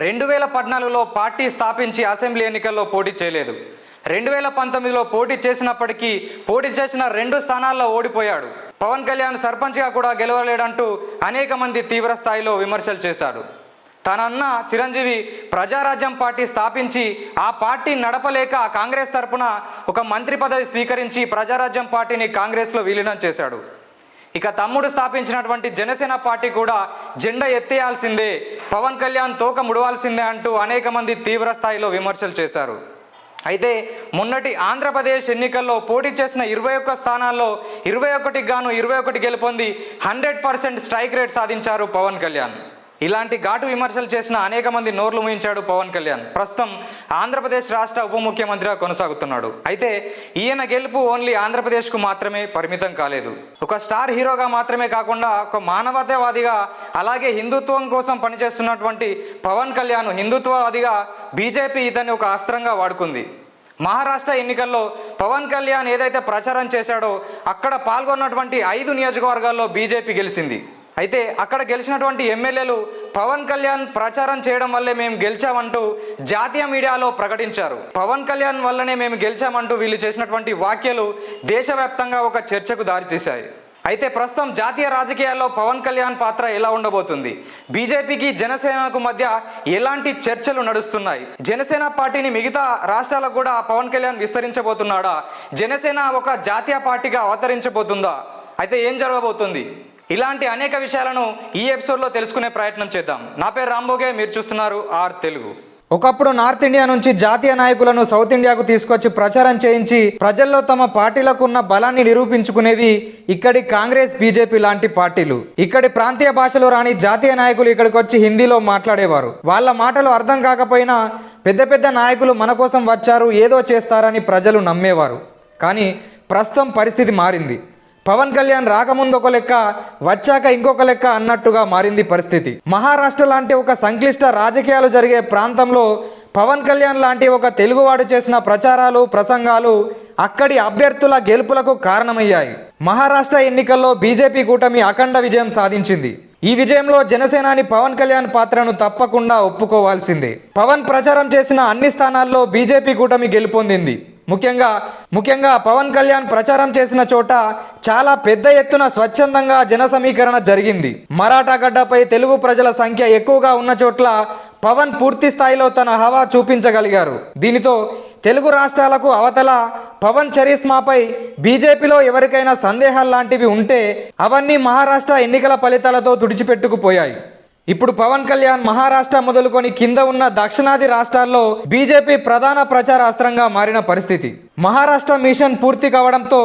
రెండు వేల పద్నాలుగులో పార్టీ స్థాపించి అసెంబ్లీ ఎన్నికల్లో పోటీ చేయలేదు. రెండు వేల పంతొమ్మిదిలో పోటీ చేసినప్పటికీ పోటీ చేసిన రెండు స్థానాల్లో ఓడిపోయాడు. పవన్ కళ్యాణ్ సర్పంచ్గా కూడా గెలవలేడంటూ అనేక మంది తీవ్ర స్థాయిలో విమర్శలు చేశాడు. తన అన్న చిరంజీవి ప్రజారాజ్యం పార్టీ స్థాపించి ఆ పార్టీ నడపలేక కాంగ్రెస్ తరపున ఒక మంత్రి పదవి స్వీకరించి ప్రజారాజ్యం పార్టీని కాంగ్రెస్లో విలీనం చేశాడు. ఇక తమ్ముడు స్థాపించినటువంటి జనసేన పార్టీ కూడా జెండా ఎత్తేయాల్సిందే. పవన్ కళ్యాణ్ తోక ముడవాల్సిందే అంటూ అనేక మంది తీవ్ర స్థాయిలో విమర్శలు చేశారు. అయితే మొన్నటి ఆంధ్రప్రదేశ్ ఎన్నికల్లో పోటీ చేసిన ఇరవై ఒక్క స్థానాల్లో ఇరవై ఒకటికి గాను ఇరవై ఒకటి గెలుపొంది హండ్రెడ్ పర్సెంట్ స్ట్రైక్ రేట్ సాధించారు పవన్ కళ్యాణ్. ఇలాంటి ఘాటు విమర్శలు చేసిన అనేక మంది నోర్లు ముయించాడు పవన్ కళ్యాణ్. ప్రస్తుతం ఆంధ్రప్రదేశ్ రాష్ట్ర ఉప ముఖ్యమంత్రిగా కొనసాగుతున్నాడు. అయితే ఈయన గెలుపు ఓన్లీ ఆంధ్రప్రదేశ్కు మాత్రమే పరిమితం కాలేదు. ఒక స్టార్ హీరోగా మాత్రమే కాకుండా ఒక మానవతావాదిగా అలాగే హిందుత్వం కోసం పనిచేస్తున్నటువంటి పవన్ కళ్యాణ్ హిందుత్వవాదిగా బీజేపీ ఇతన్ని ఒక అస్త్రంగా వాడుకుంది. మహారాష్ట్ర ఎన్నికల్లో పవన్ కళ్యాణ్ ఏదైతే ప్రచారం చేశాడో అక్కడ పాల్గొన్నటువంటి ఐదు నియోజకవర్గాల్లో బీజేపీ గెలిచింది. అయితే అక్కడ గెలిచినటువంటి ఎమ్మెల్యేలు పవన్ కళ్యాణ్ ప్రచారం చేయడం వల్లే మేము గెలిచామంటూ జాతీయ మీడియాలో ప్రకటించారు. పవన్ కళ్యాణ్ వల్లనే మేము గెలిచామంటూ వీళ్ళు చేసినటువంటి వ్యాఖ్యలు దేశవ్యాప్తంగా ఒక చర్చకు దారితీశాయి. అయితే ప్రస్తుతం జాతీయ రాజకీయాల్లో పవన్ కళ్యాణ్ పాత్ర ఎలా ఉండబోతుంది? బీజేపీకి జనసేనకు మధ్య ఎలాంటి చర్చలు నడుస్తున్నాయి? జనసేన పార్టీని మిగతా రాష్ట్రాలకు కూడా పవన్ కళ్యాణ్ విస్తరించబోతున్నాడా? జనసేన ఒక జాతీయ పార్టీగా అవతరించబోతుందా? అయితే ఏం జరగబోతుంది? ఇలాంటి అనేక విషయాలను ఈ ఎపిసోడ్లో తెలుసుకునే ప్రయత్నం చేద్దాం. నా పేరు రాంబోగే మీరు చూస్తున్నారు ఆర్ తెలుగు. ఒకప్పుడు నార్త్ ఇండియా నుంచి జాతీయ నాయకులను సౌత్ ఇండియాకు తీసుకొచ్చి ప్రచారం చేయించి ప్రజల్లో తమ పార్టీలకు ఉన్న బలాన్ని నిరూపించుకునేవి ఇక్కడి కాంగ్రెస్ బీజేపీ లాంటి పార్టీలు. ఇక్కడి ప్రాంతీయ భాషలో రాని జాతీయ నాయకులు ఇక్కడికి వచ్చి హిందీలో మాట్లాడేవారు. వాళ్ళ మాటలు అర్థం కాకపోయినా పెద్ద పెద్ద నాయకులు మన కోసం వచ్చారు ఏదో చేస్తారని ప్రజలు నమ్మేవారు. కానీ ప్రస్తుతం పరిస్థితి మారింది. పవన్ కళ్యాణ్ రాకముందు ఒక లెక్క వచ్చాక ఇంకొక లెక్క అన్నట్టుగా మారింది పరిస్థితి. మహారాష్ట్ర లాంటి ఒక సంక్లిష్ట రాజకీయాలు జరిగే ప్రాంతంలో పవన్ కళ్యాణ్ లాంటి ఒక తెలుగువాడు చేసిన ప్రచారాలు ప్రసంగాలు అక్కడి అభ్యర్థుల గెలుపులకు కారణమయ్యాయి. మహారాష్ట్ర ఎన్నికల్లో బీజేపీ కూటమి అఖండ విజయం సాధించింది. ఈ విజయంలో జనసేనాని పవన్ కళ్యాణ్ పాత్రను తప్పకుండా ఒప్పుకోవాల్సిందే. పవన్ ప్రచారం చేసిన అన్ని స్థానాల్లో బీజేపీ కూటమి గెలుపొందింది. ముఖ్యంగా ముఖ్యంగా పవన్ కళ్యాణ్ ప్రచారం చేసిన చోట చాలా పెద్ద ఎత్తున స్వచ్ఛందంగా జన సమీకరణ జరిగింది. మరాఠా గడ్డపై తెలుగు ప్రజల సంఖ్య ఎక్కువగా ఉన్న చోట్ల పవన్ పూర్తి స్థాయిలో తన హవా చూపించగలిగారు. దీనితో తెలుగు రాష్ట్రాలకు అవతల పవన్ చరిస్మాపై బీజేపీలో ఎవరికైనా సందేహాలు లాంటివి ఉంటే అవన్నీ మహారాష్ట్ర ఎన్నికల ఫలితాలతో తుడిచిపెట్టుకుపోయాయి. ఇప్పుడు పవన్ కళ్యాణ్ మహారాష్ట్ర మొదలుకొని కింద ఉన్న దక్షిణాది రాష్ట్రాల్లో బీజేపీ ప్రధాన ప్రచార అస్త్రంగా మారిన పరిస్థితి. మహారాష్ట్ర మిషన్ పూర్తి కావడంతో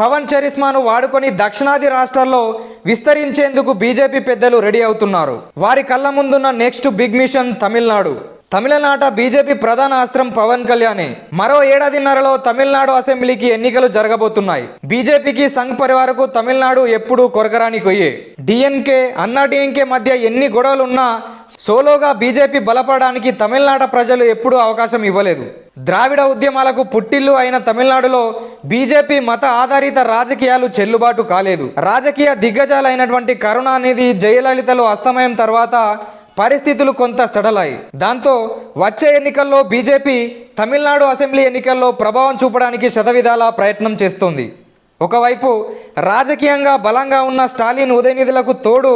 పవన్ చరిస్మాను వాడుకొని దక్షిణాది రాష్ట్రాల్లో విస్తరించేందుకు బీజేపీ పెద్దలు రెడీ అవుతున్నారు. వారి కళ్ళ ముందున్న నెక్స్ట్ బిగ్ మిషన్ తమిళనాడు. తమిళనాట బీజేపీ ప్రధాన అస్త్రం పవన్ కళ్యాణే. మరో ఏడాదిన్నరలో తమిళనాడు అసెంబ్లీకి ఎన్నికలు జరగబోతున్నాయి. బీజేపీకి సంఘ్ పరివారకు తమిళనాడు ఎప్పుడూ కొరకరాని కొయ్యే. డిఎన్కే అన్నా డిఎన్కే మధ్య ఎన్ని గొడవలున్నా సోలోగా బీజేపీ బలపడడానికి తమిళనాట ప్రజలు ఎప్పుడూ అవకాశం ఇవ్వలేదు. ద్రావిడ ఉద్యమాలకు పుట్టిల్లు అయిన తమిళనాడులో బీజేపీ మత ఆధారిత రాజకీయాలు చెల్లుబాటు కాలేదు. రాజకీయ దిగ్గజాలైనటువంటి కరుణానిధి జయలలితలు అస్తమయం తర్వాత పరిస్థితులు కొంత సడలాయి దాంతో వచ్చే ఎన్నికల్లో బీజేపీ తమిళనాడు అసెంబ్లీ ఎన్నికల్లో ప్రభావం చూపడానికి శతవిధాల ప్రయత్నం చేస్తోంది. ఒకవైపు రాజకీయంగా బలంగా ఉన్న స్టాలిన్ ఉదయనిధులకు తోడు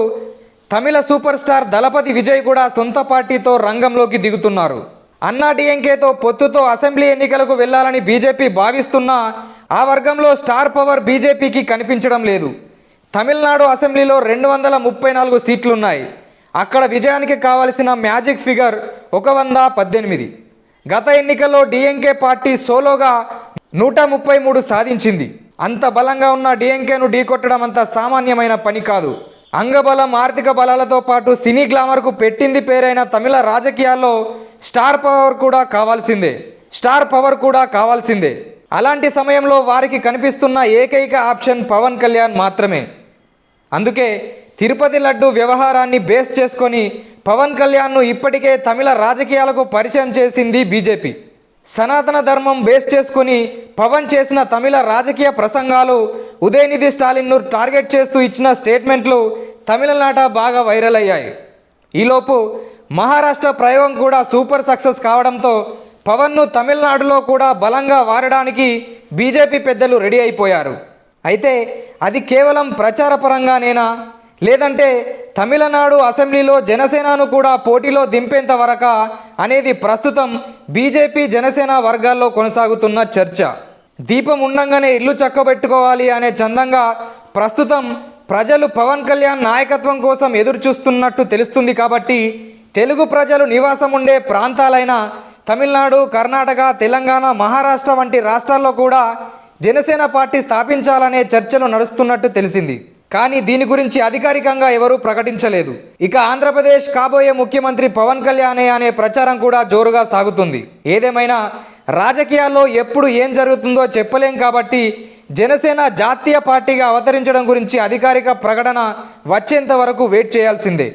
తమిళ సూపర్ స్టార్ దళపతి విజయ్ కూడా సొంత పార్టీతో రంగంలోకి దిగుతున్నారు. అన్నా డిఎంకేతో పొత్తుతో అసెంబ్లీ ఎన్నికలకు వెళ్ళాలని బీజేపీ భావిస్తున్నా ఆ వర్గంలో స్టార్ పవర్ బీజేపీకి కనిపించడం లేదు. తమిళనాడు అసెంబ్లీలో రెండు వందల ముప్పై నాలుగు సీట్లున్నాయి. అక్కడ విజయానికి కావలసిన మ్యాజిక్ ఫిగర్ ఒక వంద పద్దెనిమిది. గత ఎన్నికల్లో డిఎంకే పార్టీ సోలోగా నూట ముప్పై మూడు సాధించింది. అంత బలంగా ఉన్న డిఎంకేను ఢీకొట్టడం అంత సామాన్యమైన పని కాదు. అంగబలం ఆర్థిక బలాలతో పాటు సినీ గ్లామర్కు పెట్టింది పేరైన తమిళ రాజకీయాల్లో స్టార్ పవర్ కూడా కావాల్సిందే. స్టార్ పవర్ కూడా కావాల్సిందే. అలాంటి సమయంలో వారికి కనిపిస్తున్న ఏకైక ఆప్షన్ పవన్ కళ్యాణ్ మాత్రమే. అందుకే తిరుపతి లడ్డు వ్యవహారాన్ని బేస్ చేసుకొని పవన్ కళ్యాణ్ను ఇప్పటికే తమిళ రాజకీయాలకు పరిచయం చేసింది బీజేపీ. సనాతన ధర్మం బేస్ చేసుకుని పవన్ చేసిన తమిళ రాజకీయ ప్రసంగాలు ఉదయనిధి స్టాలిన్ను టార్గెట్ చేస్తూ ఇచ్చిన స్టేట్మెంట్లు తమిళనాట బాగా వైరల్ అయ్యాయి. ఈలోపు మహారాష్ట్ర ప్రయోగం కూడా సూపర్ సక్సెస్ కావడంతో పవన్ను తమిళనాడులో కూడా బలంగా వారడానికి బీజేపీ పెద్దలు రెడీ అయిపోయారు. అయితే అది కేవలం ప్రచారపరంగానేనా? లేదంటే తమిళనాడు అసెంబ్లీలో జనసేనను కూడా పోటీలో దింపేంత వరక అనేది ప్రస్తుతం బీజేపీ జనసేన వర్గాల్లో కొనసాగుతున్న చర్చ. దీపం ఉండంగానే ఇల్లు చక్కబెట్టుకోవాలి అనే చందంగా ప్రస్తుతం ప్రజలు పవన్ కళ్యాణ్ నాయకత్వం కోసం ఎదురు చూస్తున్నట్టు తెలుస్తుంది కాబట్టి తెలుగు ప్రజలు నివాసం ఉండే ప్రాంతాలైన తమిళనాడు కర్ణాటక తెలంగాణ మహారాష్ట్ర వంటి రాష్ట్రాల్లో కూడా జనసేన పార్టీ స్థాపించాలనే చర్చలు నడుస్తున్నట్టు తెలిసింది. కానీ దీని గురించి అధికారికంగా ఎవరూ ప్రకటించలేదు. ఇక ఆంధ్రప్రదేశ్ కాబోయే ముఖ్యమంత్రి పవన్ కళ్యాణే అనే ప్రచారం కూడా జోరుగా సాగుతుంది. ఏదేమైనా రాజకీయాల్లో ఎప్పుడు ఏం జరుగుతుందో చెప్పలేం కాబట్టి జనసేన జాతీయ పార్టీగా అవతరించడం గురించి అధికారిక ప్రకటన వచ్చేంత వరకు వెయిట్ చేయాల్సిందే.